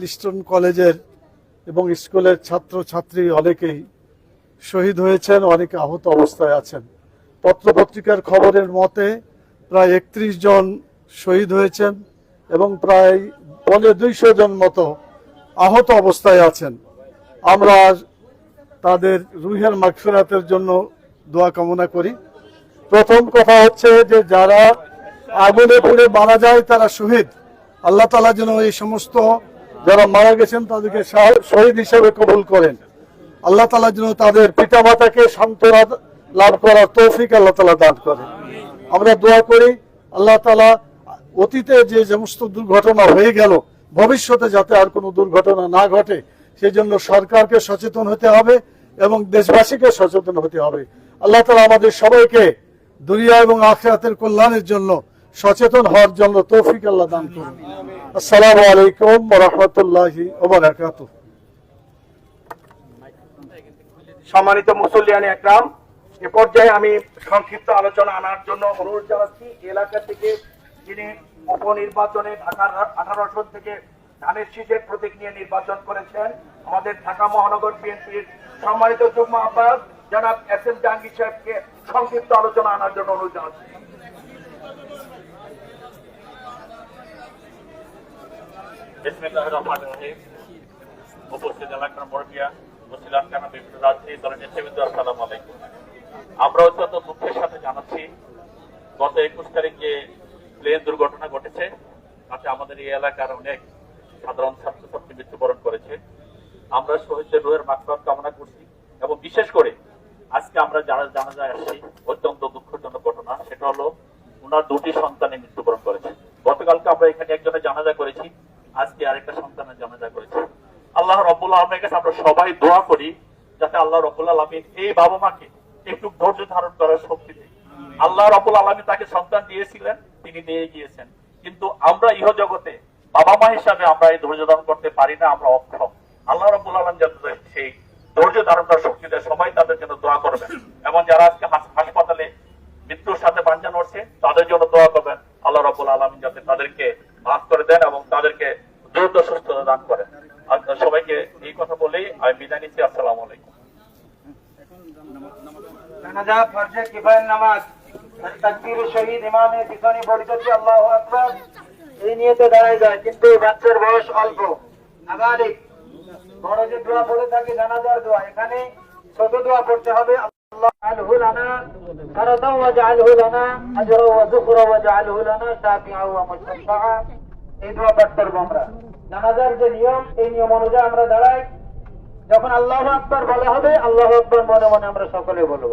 Liston কলেজের এবং স্কুলের ছাত্র ছাত্রী অনেকেই শহীদ হয়েছেন, অনেকে আহত অবস্থায় আছেন। পত্রপত্রিকার খবরের মতে প্রায় একত্রিশ জন শহীদ হয়েছেন এবং প্রায় পনেরো দুইশো জন মতো আহত অবস্থায় আছেন। আমরা তাদের রুহের মাগফিরাতের জন্য দোয়া কামনা করি। প্রথম কথা হচ্ছে যে যারা আগুনে পুড়ে মারা যায় তারা শহীদ। আল্লাহ তালা যেন এই সমস্ত যারা মারা গেছেন, তাদেরকে শাহ- শহীদ হিসেবে কবুল করেন। আল্লাহ তালা যেন তাদের পিতা মাতাকে সান্ত্বনা লাভ করার তৌফিক আল্লাহ তালা দান করেন। আমরা দোয়া করি, আল্লাহ তালা অতীতে যে সমস্ত দুর্ঘটনা হয়ে গেল, ভবিষ্যতে যাতে আর কোনো দুর্ঘটনা না ঘটে সেই জন্য সরকারকে সচেতন হতে হবে এবং দেশবাসীকে সচেতন হতে হবে। আল্লাহ তালা আমাদের সবাইকে দুনিয়া এবং আখিরাতের কল্যাণের জন্য সচেতন হওয়ার জন্য তৌফিক আল্লাহ দান করুন। আসসালামু আলাইকুম রহমতুল্লাহি সম্মানিত মুসল্লিয়ান একরাম, এ পর্যায়ে আমি সংক্ষিপ্ত আলোচনা আনার জন্য অনুরোধ জানাচ্ছি, এলাকা থেকে যিনি উপনির্বাচনে ঢাকার আঠারো আসন থেকে ধানের শীষের প্রতীক নিয়ে নির্বাচন করেছেন, আমাদের ঢাকা মহানগর বিএনপির সম্মানিত যুগ্ম আহ্বায়ক জনাব এস এম জাহাঙ্গীর সাহেবকে সংক্ষিপ্ত আলোচনা আনার জন্য অনুরোধ জানাচ্ছি। বিসমিল্লাহ রহমান দুঃখের সাথে জানাচ্ছি, গত একুশ তারিখ যে প্লেন দুর্ঘটনা ঘটেছে। আমাদের এই এলাকার অনেক সাধারণ ছাত্রছাত্রী মৃত্যুবরণ করেছে। আমরা শহীদদের রোহের মাকফাত কামনা করছি এবং বিশেষ করে আজকে আমরা যারা জানা যায় অত্যন্ত দুঃখজনক ঘটনা, সেটা হলো ওনার দুটি সন্তানের মৃত্যুবরণ করেছে। গতকালকে আমরা এখানে একজনের জানাজা করেছি। আজকে আরেকটা সন্তানের জানাজা করেছি। আল্লাহ রব্বুল আলমের কাছে আমরা সবাই দোয়া করি, যাতে আল্লাহ রব্বুল আলমিন এই বাবা মাকে একটু ধৈর্য ধারণ করার শক্তি দেয়। আল্লাহ রব্বুল আলমী তাকে সন্তান দিয়েছিলেন, তিনি দিয়ে গিয়েছেন। কিন্তু আমরা ইহ জগতে বাবা মা হিসাবে আমরা এই ধৈর্য ধারণ করতে পারি না, আমরা অক্ষম। আল্লাহ রব্বুল আলম যাতে সেই ধৈর্য ধারণ করার শক্তি দেয়, সবাই তাদের জন্য দোয়া করবেন। এবং যারা আজকে হাসপাতালে মৃত্যুর সাথে বাঞ্ছা নড়ছে তাদের জন্য দোয়া করবেন, আল্লাহ রাবুল আলমিন যাতে তাদেরকে মাফ করে দেন এবং তাদেরকে দ্রুত সুস্থতা দান করেন। সবাইকে এই কথা বলেই আমি বিদায় নিচ্ছি। আসসালামু আলাইকুম। দাঁড়াই যায়, কিন্তু বাচ্চার বয়স অল্প। পড়ে জানাজার দোয়া, এখানে ছোট দোয়া পড়তে হবে। লানা শাফিআ ওয়া মুশফাআ এই দোয়া পাঠ করব আমরা জানাজার যে নিয়ম এই নিয়ম অনুযায়ী আমরা দাঁড়াই যখন আল্লাহ আকবর বলা হবে, আল্লাহ আকবর মনে মনে আমরা সকলে বলব।